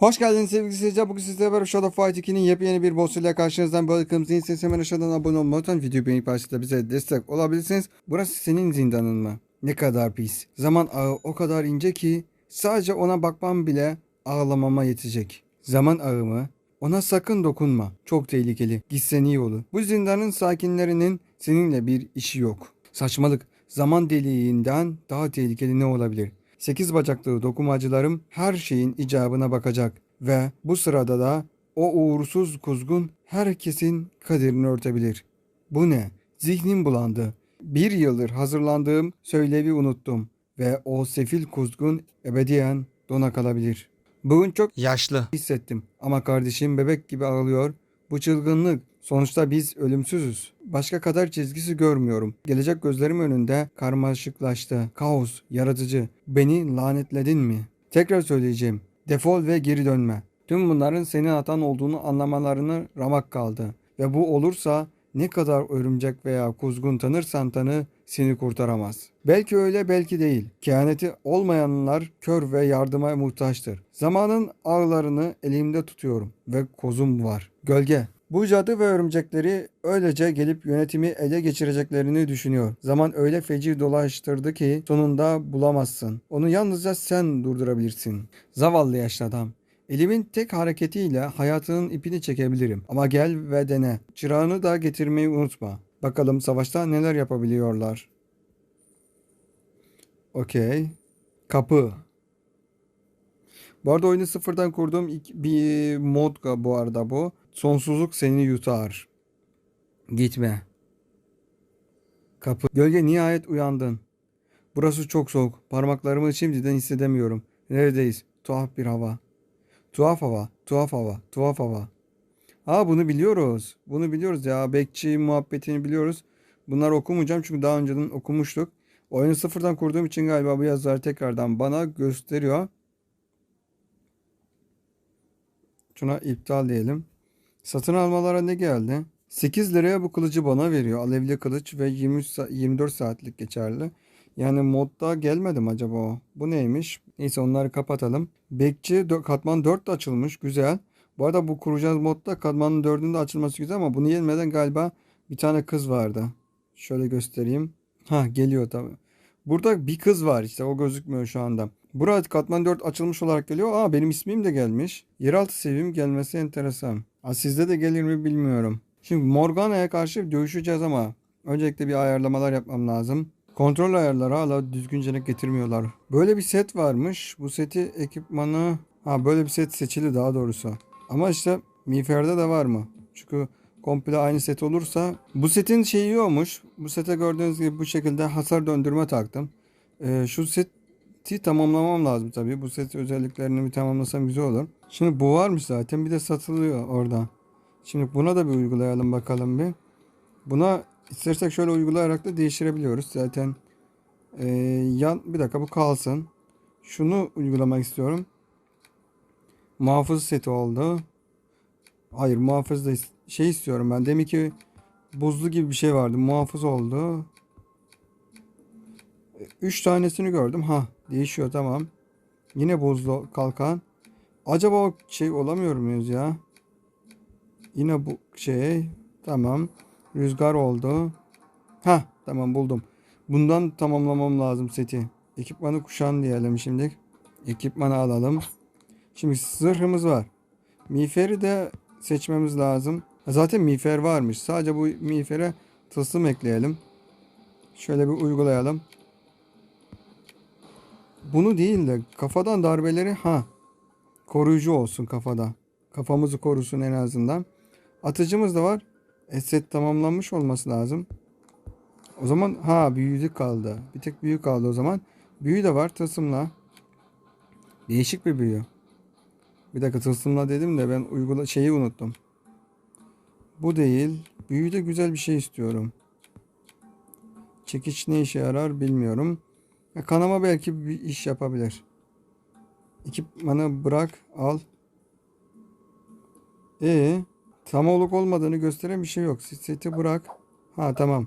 Hoş geldiniz sevgili seyirciler. Bugün sizlerle beraber Shadow Fight 2'nin yepyeni bir boss'uyla karşınızdayım. Böyle kırmızı değilseniz hemen aşağıdan abone olmayı unutmayın. Videoyu beğenip paylaşıp bize destek olabilirsiniz. Burası senin zindanın mı? Ne kadar pis. Zaman ağı o kadar ince ki sadece ona bakmam bile ağlamama yetecek. Zaman ağı mı? Ona sakın dokunma. Çok tehlikeli. Gitsen iyi olur. Bu zindanın sakinlerinin seninle bir işi yok. Saçmalık. Zaman deliğinden daha tehlikeli ne olabilir? Sekiz bacaklı dokumacılarım her şeyin icabına bakacak ve bu sırada da o uğursuz kuzgun herkesin kaderini örtebilir. Bu ne? Zihnim bulandı. Bir yıldır hazırlandığım söylevi unuttum ve o sefil kuzgun ebediyen dona kalabilir. Bugün çok yaşlı hissettim ama kardeşim bebek gibi ağlıyor. Bu çılgınlık. Sonuçta biz ölümsüzüz. Başka kadar çizgisi görmüyorum. Gelecek gözlerim önünde karmaşıklaştı. Kaos, yaratıcı. Beni lanetledin mi? Tekrar söyleyeceğim. Defol ve geri dönme. Tüm bunların senin hatan olduğunu anlamalarını ramak kaldı. Ve bu olursa ne kadar örümcek veya kuzgun tanırsan tanı seni kurtaramaz. Belki öyle belki değil. Kehaneti olmayanlar kör ve yardıma muhtaçtır. Zamanın ağlarını elimde tutuyorum ve kozum var. Gölge. Bu cadı ve örümcekleri öylece gelip yönetimi ele geçireceklerini düşünüyor. Zaman öyle feci dolaştırdı ki sonunda bulamazsın. Onu yalnızca sen durdurabilirsin. Zavallı yaşlı adam. Elimin tek hareketiyle hayatının ipini çekebilirim. Ama gel ve dene. Çırağını da getirmeyi unutma. Bakalım savaşta neler yapabiliyorlar. Okey. Kapı. Bu arada oyunu sıfırdan kurduğum bir mod bu arada bu. Sonsuzluk seni yutar. Gitme. Kapı. Gölge nihayet uyandın. Burası çok soğuk. Parmaklarımı şimdiden hissedemiyorum. Neredeyiz? Tuhaf bir hava. Tuhaf hava, tuhaf hava, tuhaf hava. Aa bunu biliyoruz. Bunu biliyoruz ya. Bekçi muhabbetini biliyoruz. Bunları okumayacağım çünkü daha önceden okumuştuk. Oyunu sıfırdan kurduğum için galiba bu yazılar tekrardan bana gösteriyor. Şuna iptal diyelim. Satın almalara ne geldi? 8 liraya bu kılıcı bana veriyor. Alevli kılıç ve 20 sa- 24 saatlik geçerli. Yani modda gelmedi mi acaba o? Bu neymiş? Neyse onları kapatalım. Bekçi katman 4 de açılmış. Güzel. Bu arada bu kuracağız modda katmanın 4'ün de açılması güzel ama bunu yenmeden galiba bir tane kız vardı. Şöyle göstereyim. Ha geliyor tabii. Burada bir kız var işte o gözükmüyor şu anda. Burada katman 4 açılmış olarak geliyor. Aa benim ismim de gelmiş. Yeraltı seviyem gelmesi enteresan. Sizde de gelir mi bilmiyorum. Şimdi Morgana'ya karşı dövüşeceğiz ama öncelikle bir ayarlamalar yapmam lazım. Kontrol ayarları hala düzgünce getirmiyorlar. Böyle bir set varmış. Bu seti ekipmanı... Ha böyle bir set seçili daha doğrusu. Ama işte Miğfer'de de var mı? Çünkü komple aynı set olursa... Bu setin şeyi yokmuş. Bu sete gördüğünüz gibi bu şekilde hasar döndürme taktım. Ee, şu seti tamamlamam lazım tabii. Bu set özelliklerini bir tamamlasam güzel olur. Şimdi bu varmış zaten. Bir de satılıyor orada. Şimdi buna da bir uygulayalım bakalım bir. Buna istersek şöyle uygulayarak da değiştirebiliyoruz. Zaten ee, yan bir dakika bu kalsın. Şunu uygulamak istiyorum. Muhafız seti oldu. Hayır muhafız da şey istiyorum ben. Demin ki buzlu gibi bir şey vardı. Muhafız oldu. E, Üç tanesini gördüm. Ha değişiyor tamam. Yine buzlu kalkan. Acaba o şey olamıyor muyuz ya? Yine bu şey. Tamam. Rüzgar oldu. Ha tamam buldum. Bundan tamamlamam lazım seti. Ekipmanı kuşan diyelim şimdi. Ekipmanı alalım. Şimdi zırhımız var. Miğferi de seçmemiz lazım. Zaten miğfer varmış. Sadece bu miğfere tılsım ekleyelim. Şöyle bir uygulayalım. Bunu değil de kafadan darbeleri ha koruyucu olsun kafada. Kafamızı korusun en azından. Atıcımız da var. E, set tamamlanmış olması lazım. O zaman ha büyüdü kaldı. Bir tek büyü kaldı o zaman. Büyü de var tılsımla. Değişik bir büyü. Bir dakika tılsımla dedim de ben uygula şeyi unuttum. Bu değil. Büyüde güzel bir şey istiyorum. Çekiç ne işe yarar bilmiyorum. Ya kanama belki bir iş yapabilir. Ekipmanı bırak al. E tam oluk olmadığını gösteren bir şey yok. Seti bırak. Ha tamam.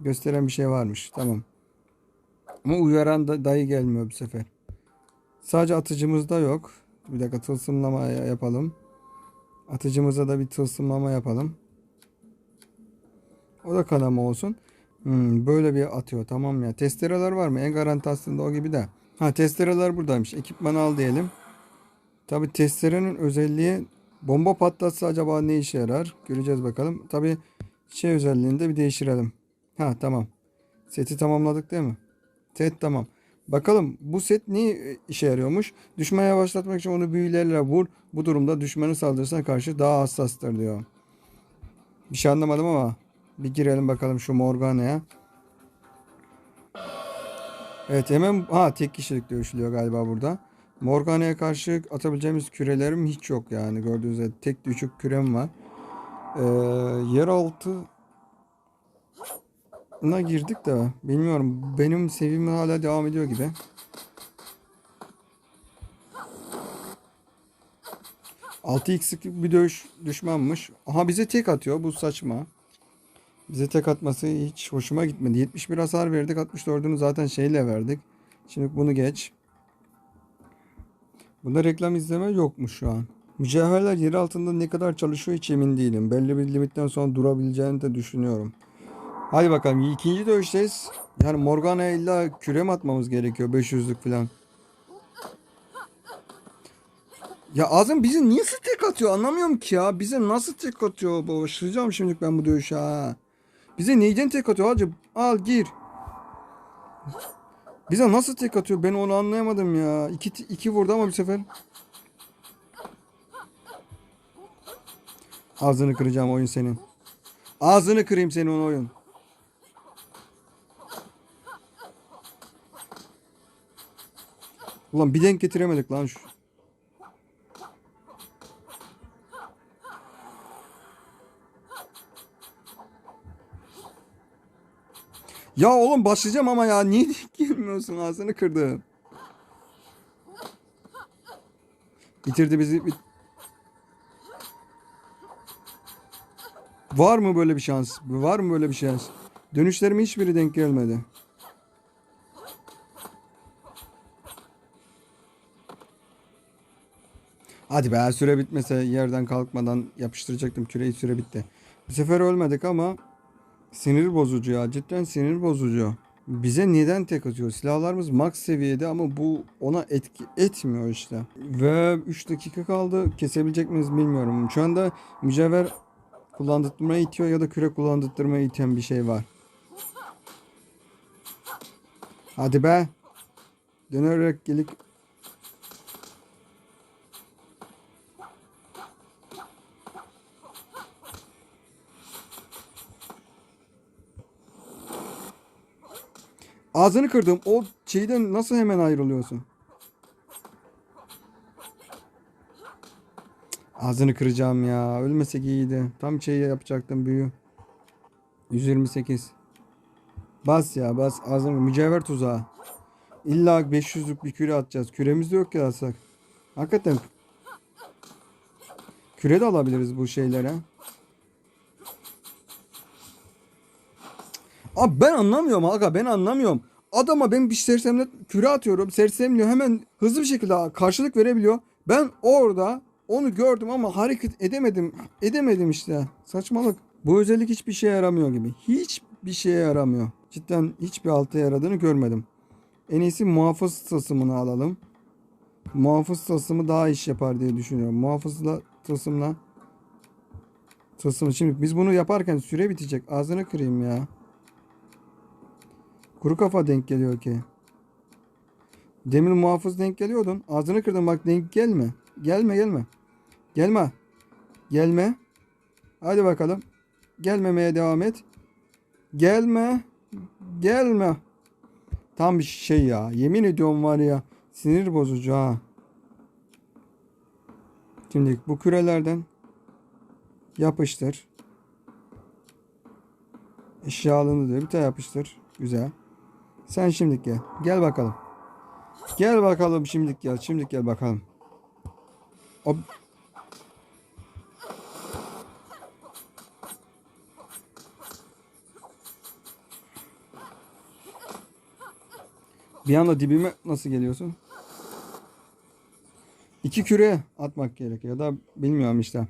Gösteren bir şey varmış. Tamam. Ama uyaran da dayı gelmiyor bu sefer. Sadece atıcımız da yok. Bir dakika tılsımlama ya- yapalım. Atıcımıza da bir tılsımlama yapalım. O da kanama olsun. Hmm, böyle bir atıyor. Tamam ya. Testereler var mı? En garanti aslında o gibi de. Ha testereler buradaymış. Ekipmanı al diyelim. Tabi testerenin özelliği bomba patlatsa acaba ne işe yarar? Göreceğiz bakalım. Tabi şey özelliğini de bir değiştirelim. Ha tamam. Seti tamamladık değil mi? Set tamam. Bakalım bu set ne işe yarıyormuş? Düşmanı yavaşlatmak için onu büyülerle vur. Bu durumda düşmanın saldırısına karşı daha hassastır diyor. Bir şey anlamadım ama bir girelim bakalım şu Morgana'ya. Evet hemen ha tek kişilik dövüşülüyor galiba burada. Morgana'ya karşı atabileceğimiz kürelerim hiç yok yani gördüğünüz gibi tek düşük kürem var. Ee, yeraltı na girdik de bilmiyorum benim sevimim hala devam ediyor gibi. Altı x'lik bir dövüş düşmanmış. Aha bize tek atıyor bu saçma. Bize tek atması hiç hoşuma gitmedi. 71 hasar verdik 64'ünü zaten şeyle verdik. Şimdi bunu geç. Bunda reklam izleme yokmuş şu an. Mücevherler yer altında ne kadar çalışıyor hiç emin değilim. Belli bir limitten sonra durabileceğini de düşünüyorum. Hadi bakalım ikinci dövüşteyiz. Yani Morgana'ya illa küre mi atmamız gerekiyor 500'lük falan. Ya Azim bizi niye tek atıyor anlamıyorum ki ya. Bize nasıl tek atıyor? Başlayacağım şimdi ben bu dövüşe ha. Bize neyden tek atıyor hacı? Al gir. Bize nasıl tek atıyor? Ben onu anlayamadım ya. İki, iki vurdu ama bir sefer. Ağzını kıracağım oyun senin. Ağzını kırayım senin o oyun. Ulan bir denk getiremedik lan şu. Ya oğlum başlayacağım ama ya niye denk gelmiyorsun ağzını kırdım. Bitirdi bizi. bit- Var mı böyle bir şans? Var mı böyle bir şans? Dönüşlerime hiçbiri denk gelmedi. Hadi be süre bitmese yerden kalkmadan yapıştıracaktım küreyi süre bitti. Bu sefer ölmedik ama sinir bozucu ya cidden sinir bozucu. Bize neden tek atıyor? Silahlarımız max seviyede ama bu ona etki etmiyor işte. Ve 3 dakika kaldı. Kesebilecek miyiz bilmiyorum. Şu anda mücevher kullandırtmaya itiyor ya da küre kullandırtmaya iten bir şey var. Hadi be. Dönerek gelip Ağzını kırdım. O şeyden nasıl hemen ayrılıyorsun? Ağzını kıracağım ya. Ölmesek iyiydi. Tam şeyi yapacaktım büyü. 128. Bas ya bas. Ağzını mücevher tuzağı. İlla 500'lük bir küre atacağız. Küremiz de yok ki alsak. Hakikaten. Küre de alabiliriz bu şeylere. Abi ben anlamıyorum aga ben anlamıyorum. Adama ben bir sersemle küre atıyorum. Sersemliyor hemen hızlı bir şekilde karşılık verebiliyor. Ben orada onu gördüm ama hareket edemedim. Edemedim işte. Saçmalık. Bu özellik hiçbir şeye yaramıyor gibi. Hiçbir şeye yaramıyor. Cidden hiçbir alta yaradığını görmedim. En iyisi muhafız tılsımını alalım. Muhafız tılsımı daha iş yapar diye düşünüyorum. Muhafızla tılsımla tılsımı. Şimdi biz bunu yaparken süre bitecek. Ağzını kırayım ya. Kuru kafa denk geliyor ki. Demir muhafız denk geliyordun. Ağzını kırdın bak denk gelme. Gelme gelme. Gelme. Gelme. Hadi bakalım. Gelmemeye devam et. Gelme. Gelme. Tam bir şey ya. Yemin ediyorum var ya. Sinir bozucu ha. Şimdi bu kürelerden yapıştır. Eşyalını da bir tane yapıştır. Güzel. Sen şimdilik gel. Gel bakalım. Gel bakalım şimdilik gel. Şimdilik gel bakalım. O... Bir anda dibime nasıl geliyorsun? İki küre atmak gerekiyor. Da bilmiyorum işte.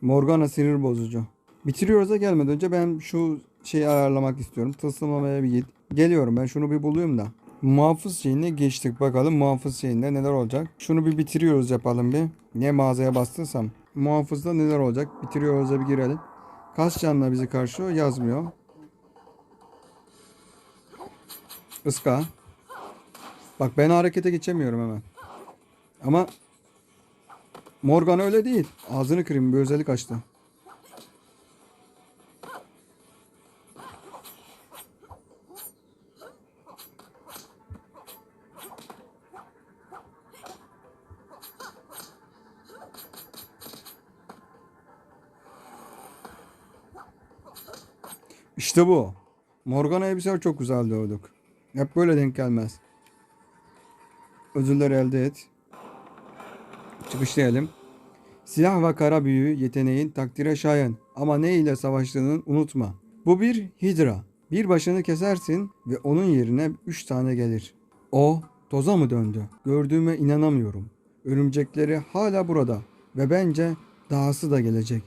Morgana sinir bozucu. Bitiriyoruz da gelmeden önce ben şu şeyi ayarlamak istiyorum. Tılsımlamaya bir git. Geliyorum ben şunu bir bulayım da. Muhafız şeyine geçtik bakalım muhafız şeyinde neler olacak. Şunu bir bitiriyoruz yapalım bir. Ne mağazaya bastıysam. Muhafızda neler olacak bitiriyoruz da bir girelim. Kaç canla bizi karşılıyor yazmıyor. Iska. Bak ben harekete geçemiyorum hemen. Ama Morgan öyle değil. Ağzını kırayım bir özellik açtı. İşte bu. Morgana'ya bir sefer çok güzel dövdük. Hep böyle denk gelmez. Ödüller elde et. Çıkışlayalım. Silah ve kara büyü yeteneğin takdire şayan ama ne ile savaştığını unutma. Bu bir hidra. Bir başını kesersin ve onun yerine üç tane gelir. O toza mı döndü? Gördüğüme inanamıyorum. Örümcekleri hala burada ve bence dahası da gelecek.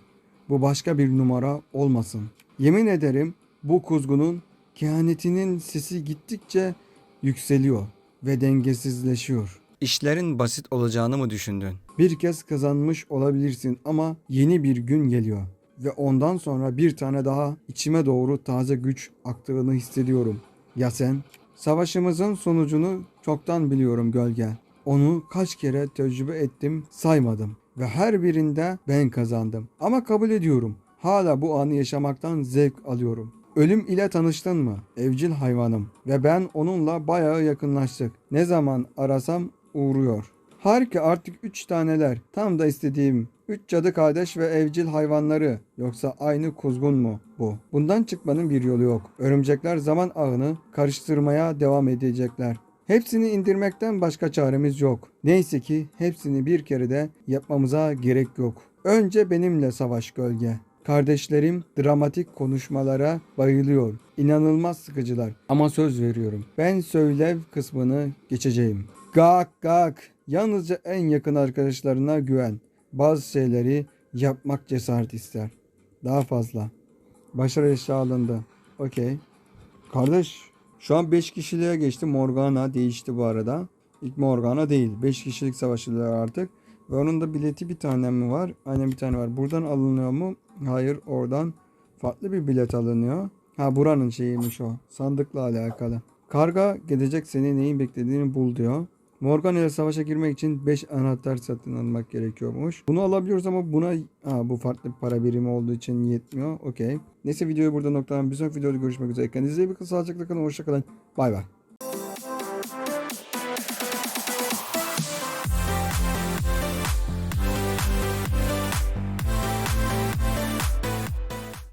Bu başka bir numara olmasın. Yemin ederim bu kuzgunun kehanetinin sesi gittikçe yükseliyor ve dengesizleşiyor. İşlerin basit olacağını mı düşündün? Bir kez kazanmış olabilirsin ama yeni bir gün geliyor ve ondan sonra bir tane daha içime doğru taze güç aktığını hissediyorum. Ya sen? Savaşımızın sonucunu çoktan biliyorum gölge. Onu kaç kere tecrübe ettim saymadım ve her birinde ben kazandım. Ama kabul ediyorum. Hala bu anı yaşamaktan zevk alıyorum. Ölüm ile tanıştın mı? Evcil hayvanım. Ve ben onunla bayağı yakınlaştık. Ne zaman arasam uğruyor. Harika artık üç taneler. Tam da istediğim. Üç cadı kardeş ve evcil hayvanları. Yoksa aynı kuzgun mu bu? Bundan çıkmanın bir yolu yok. Örümcekler zaman ağını karıştırmaya devam edecekler. Hepsini indirmekten başka çaremiz yok. Neyse ki hepsini bir kere de yapmamıza gerek yok. Önce benimle savaş gölge. Kardeşlerim dramatik konuşmalara bayılıyor. İnanılmaz sıkıcılar ama söz veriyorum. Ben söylev kısmını geçeceğim. Gak gak. Yalnızca en yakın arkadaşlarına güven. Bazı şeyleri yapmak cesaret ister. Daha fazla. Başarı eşya alındı. Okey. Kardeş şu an 5 kişiliğe geçti. Morgana değişti bu arada. İlk Morgana değil. 5 kişilik savaşçılar artık. Ve onun da bileti bir tane mi var? Aynen bir tane var. Buradan alınıyor mu? Hayır oradan farklı bir bilet alınıyor. Ha buranın şeyiymiş o. Sandıkla alakalı. Karga gelecek seni neyin beklediğini bul diyor. Morgan ile savaşa girmek için 5 anahtar satın almak gerekiyormuş. Bunu alabiliyoruz ama buna ha, bu farklı bir para birimi olduğu için yetmiyor. Okey. Neyse videoyu burada noktalayalım. Bir sonraki videoda görüşmek üzere. Kendinize iyi bakın. Sağlıcakla kalın. Hoşçakalın. Bay bay.